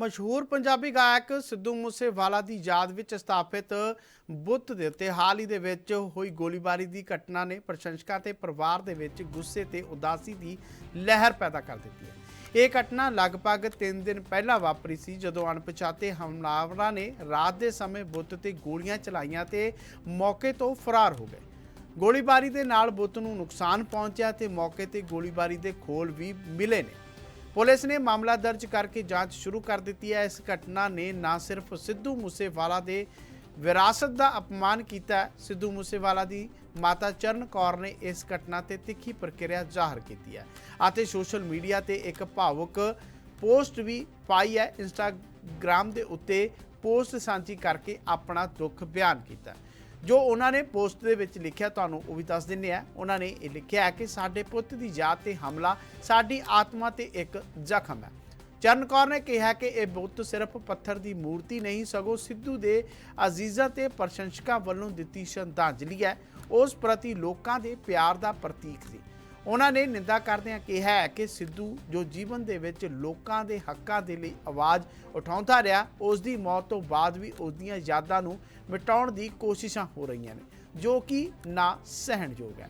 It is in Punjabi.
ਮਸ਼ਹੂਰ ਪੰਜਾਬੀ ਗਾਇਕ ਸਿੱਧੂ ਮੂਸੇਵਾਲਾ ਦੀ ਯਾਦ ਵਿੱਚ ਸਥਾਪਿਤ ਬੁੱਤ ਦੇ ਉੱਤੇ ਹਾਲ ਹੀ ਦੇ ਵਿੱਚ ਹੋਈ ਗੋਲੀਬਾਰੀ ਦੀ ਘਟਨਾ ਨੇ ਪ੍ਰਸ਼ੰਸਕਾਂ ਤੇ ਪਰਿਵਾਰ ਦੇ ਵਿੱਚ ਗੁੱਸੇ ਤੇ ਉਦਾਸੀ ਦੀ ਲਹਿਰ ਪੈਦਾ ਕਰ ਦਿੱਤੀ ਹੈ। ਇਹ ਘਟਨਾ ਲਗਭਗ 3 ਦਿਨ ਪਹਿਲਾਂ ਵਾਪਰੀ ਸੀ ਜਦੋਂ ਅਣਪਛਾਤੇ ਹਮਲਾਵਰਾਂ ਨੇ ਰਾਤ ਦੇ ਸਮੇਂ ਬੁੱਤ ਤੇ ਗੋਲੀਆਂ ਚਲਾਈਆਂ ਤੇ ਮੌਕੇ ਤੋਂ ਫਰਾਰ ਹੋ ਗਏ। ਗੋਲੀਬਾਰੀ ਦੇ ਨਾਲ ਬੁੱਤ ਨੂੰ ਨੁਕਸਾਨ ਪਹੁੰਚਿਆ ਤੇ ਮੌਕੇ ਤੇ ਗੋਲੀਬਾਰੀ ਦੇ ਖੋਲ ਵੀ ਮਿਲੇ ਨੇ। ਪੁਲਿਸ ਨੇ ਮਾਮਲਾ ਦਰਜ ਕਰਕੇ ਜਾਂਚ ਸ਼ੁਰੂ ਕਰ ਦਿੱਤੀ ਹੈ। ਇਸ ਘਟਨਾ ਨੇ ਨਾ ਸਿਰਫ ਸਿੱਧੂ ਮੂਸੇਵਾਲਾ ਦੇ ਵਿਰਾਸਤ ਦਾ ਅਪਮਾਨ ਕੀਤਾ ਸਿੱਧੂ ਮੂਸੇਵਾਲਾ ਦੀ ਮਾਤਾ ਚਰਨ ਕੌਰ ਨੇ ਇਸ ਘਟਨਾ ਤੇ ਤਿੱਖੀ ਪ੍ਰਕਿਰਿਆ ਜ਼ਾਹਰ ਕੀਤੀ ਹੈ ਅਤੇ ਸੋਸ਼ਲ ਮੀਡੀਆ ਤੇ ਇੱਕ ਭਾਵੁਕ ਪੋਸਟ ਵੀ ਪਾਈ ਹੈ। ਇੰਸਟਾਗ੍ਰam ਦੇ ਉੱਤੇ ਪੋਸਟ ਸਾਂਝੀ ਕਰਕੇ ਆਪਣਾ ਦੁੱਖ ਬਿਆਨ ਕੀਤਾ ਜੋ ਉਹਨਾਂ ਨੇ ਪੋਸਟ ਦੇ ਵਿੱਚ ਲਿਖਿਆ, ਤੁਹਾਨੂੰ ਉਹ ਵੀ ਦੱਸ ਦਿੰਨੇ ਆ ਉਹਨਾਂ ਨੇ ਇਹ ਲਿਖਿਆ ਹੈ ਕਿ ਸਾਡੇ ਪੁੱਤ ਦੀ ਯਾਦ ਤੇ ਹਮਲਾ ਸਾਡੀ ਆਤਮਾ ਤੇ ਇੱਕ ਜ਼ਖਮ ਹੈ। ਚਰਨ ਕੌਰ ਨੇ ਕਿਹਾ ਕਿ ਇਹ ਬੁੱਤ ਸਿਰਫ ਪੱਥਰ ਦੀ ਮੂਰਤੀ ਨਹੀਂ, ਸਗੋਂ ਸਿੱਧੂ ਦੇ ਅਜ਼ੀਜ਼ਾਂ ਤੇ ਪ੍ਰਸ਼ੰਸਕਾਂ ਵੱਲੋਂ ਦਿੱਤੀ ਸ਼ਰਧਾਂਜਲੀ ਹੈ। ਉਸ ਪ੍ਰਤੀ ਲੋਕਾਂ ਦੇ ਪਿਆਰ ਦਾ ਪ੍ਰਤੀਕ ਸੀ। ਉਹਨਾਂ ਨੇ ਨਿੰਦਾ ਕਰਦਿਆਂ ਕਿਹਾ ਹੈ ਕਿ ਸਿੱਧੂ ਜੋ ਜੀਵਨ ਦੇ ਵਿੱਚ ਲੋਕਾਂ ਦੇ ਹੱਕਾਂ ਦੇ ਲਈ ਆਵਾਜ਼ ਉਠਾਉਂਦਾ ਰਿਹਾ ਉਸ ਦੀ ਮੌਤ ਤੋਂ ਬਾਅਦ ਵੀ ਉਸ ਦੀਆਂ ਯਾਦਾਂ ਨੂੰ ਮਿਟਾਉਣ ਦੀ ਕੋਸ਼ਿਸ਼ਾਂ ਹੋ ਰਹੀਆਂ ਨੇ, ਜੋ ਕਿ ਨਾ ਸਹਿਣਯੋਗ ਹੈ।